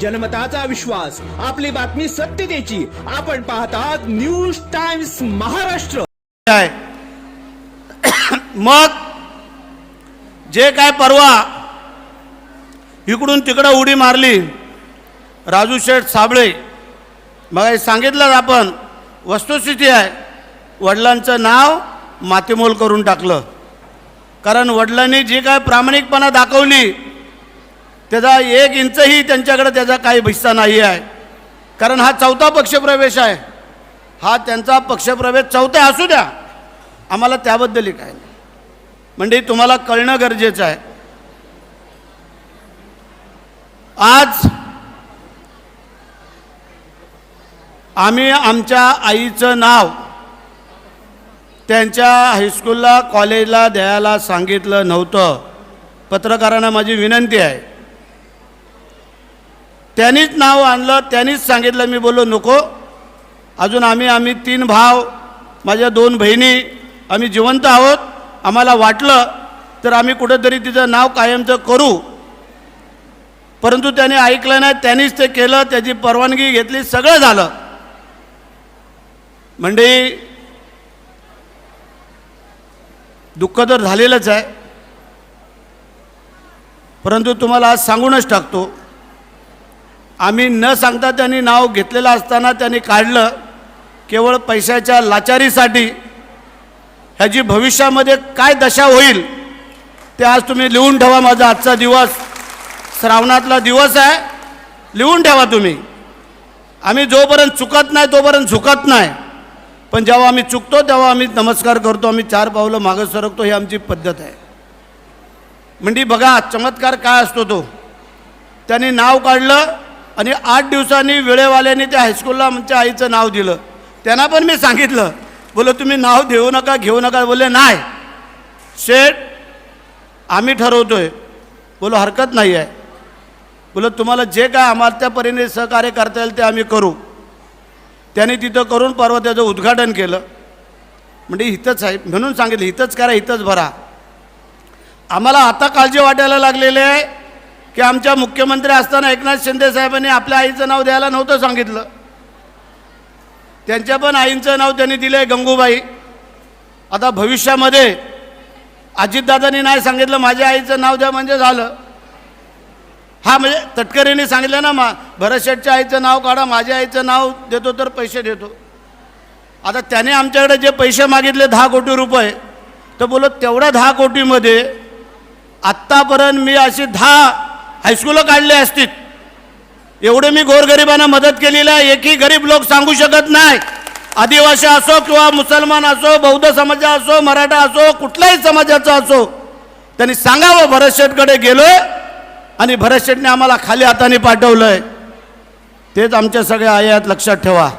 जनमताचा विश्वास आपली बातमी सत्यतेची आपण पाहतात न्यूज टाइम्स महाराष्ट्र. आहे. मग जे काय परवा इकडून तिकडं उडी मारली राजू शेठ साबळे. मग सांगितलंच सांगितलं आपण वस्तुस्थिती आहे. वडिलांचं नाव मातीमोल करून टाकलं. कारण वडिलांनी जी काय प्रामाणिकपणा दाखवली त्याचा एक इंचही त्यांच्याकडे त्याचा काही हिस्सा नाही आहे कारण हा चौथा पक्षप्रवेश आहे. हा त्यांचा पक्षप्रवेश चौथा असू द्या. आम्हाला त्याबद्दलही काय नाही. म्हणजे तुम्हाला कळणं गरजेचं आहे. आज आम्ही आमच्या आईचं नाव त्यांच्या हायस्कूलला कॉलेजला द्यायला सांगितलं नव्हतं. पत्रकारांना माझी विनंती आहे. त्यांनीच नाव आणलं त्यांनीच सांगितलं मी बोललो नको. अजून आम्ही आम्ही तीन भाव माझ्या दोन बहिणी आम्ही जिवंत आहोत. आम्हाला वाटलं तर आम्ही कुठंतरी तिचं नाव कायमचं करू. परंतु त्याने ऐकलं नाही त्यांनीच ते केलं त्याची परवानगी घेतली सगळं झालं. म्हणजे दुःख तर झालेलंच आहे. परंतु तुम्हाला आज सांगूनच टाकतो आम्ही न सांगता त्यांनी नाव घेतलेलं असताना त्यांनी काढलं. केवळ पैशाच्या लाचारीसाठी. ह्याची भविष्यामध्ये काय दशा होईल ते आज तुम्ही लिहून ठेवा माझा आजचा दिवस. श्रावणातला दिवस आहे लिहून ठेवा तुम्ही. आम्ही जोपर्यंत चुकत नाही तोपर्यंत झुकत नाही. पण जेव्हा आम्ही चुकतो तेव्हा आम्ही नमस्कार करतो आम्ही चार पावलं मागं सरकतो ही आमची पद्धत आहे. म्हणजे बघा चमत्कार काय असतो तो? त्यांनी नाव काढलं आणि आठ दिवसांनी वेळेवाल्याने त्या हायस्कूलला आमच्या आईचं नाव दिलं. त्यांना पण मी सांगितलं. बोलो तुम्ही नाव देऊ नका घेऊ नका. बोलले नाही. शेठ आम्ही ठरवतोय. बोलो हरकत नाही आहे बोलो तुम्हाला जे काय आम्हाला त्या परीने सहकार्य करता येईल ते आम्ही करू. त्यांनी तिथं करून परवा त्याचं उद्घाटन केलं. म्हणजे इथंच आहे म्हणून सांगितलं इथंच करा इथंच भरा. आम्हाला आता काळजी वाटायला लागलेली आहे. की आमच्या मुख्यमंत्री असताना एकनाथ शिंदे साहेबांनी आपल्या आईचं नाव द्यायला नव्हतं सांगितलं. त्यांच्या पण आईंचं नाव त्यांनी दिलं आहे गंगूबाई. आता भविष्यामध्ये अजितदादांनी नाही सांगितलं माझ्या आईचं नाव द्या म्हणजे झालं. हा म्हणजे तटकरीने सांगितलं ना मा भरतशेठच्या आईचं नाव काढा माझ्या आईचं नाव देतो तर पैसे देतो. आता त्याने आमच्याकडे जे पैसे मागितले दहा कोटी रुपये तर बोलत तेवढ्या दहा कोटीमध्ये आत्तापर्यंत मी अशी दहा हायस्कूलं काढले असतील. एवढे मी गोरगरिबांना मदत केलेली आहे एकही गरीब लोक सांगू शकत नाही. आदिवासी असो किंवा मुसलमान असो बौद्ध समाजा असो मराठा असो कुठल्याही समाजाचा असो त्यांनी सांगावं भरत शेठकडे गेलो आणि भरत शेठने आम्हाला खाली हाताने पाठवलंय. तेच आमच्या सगळ्या आयात लक्षात ठेवा.